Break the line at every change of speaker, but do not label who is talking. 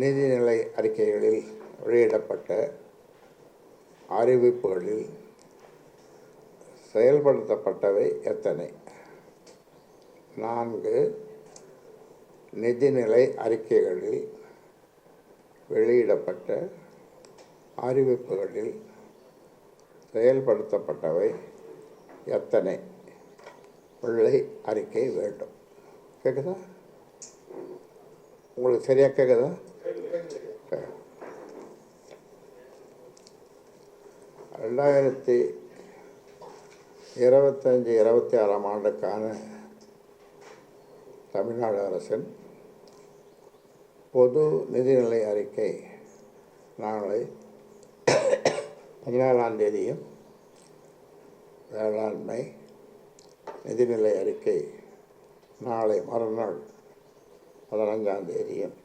நிதிநிலை அறிக்கைகளில் வெளியிடப்பட்ட அறிவிப்புகளில் செயல்படுத்தப்பட்டவை எத்தனை? நான்கு நிதிநிலை அறிக்கைகளில் வெளியிடப்பட்ட அறிவிப்புகளில் செயல்படுத்தப்பட்டவை எத்தனை? பிள்ளை அறிக்கை வேண்டும். கேட்குதா உங்களுக்கு சரியாக கேட்குதா ரெண்டாயிரத்தி இருபத்தஞ்சி இருபத்தி ஆறாம் ஆண்டுக்கான தமிழ்நாடு அரசின் பொது நிதிநிலை அறிக்கை நாளை பதினேழாம் தேதியும் வேளாண்மை நிதிநிலை அறிக்கை நாளை மறுநாள் பதினஞ்சாம் தேதியும்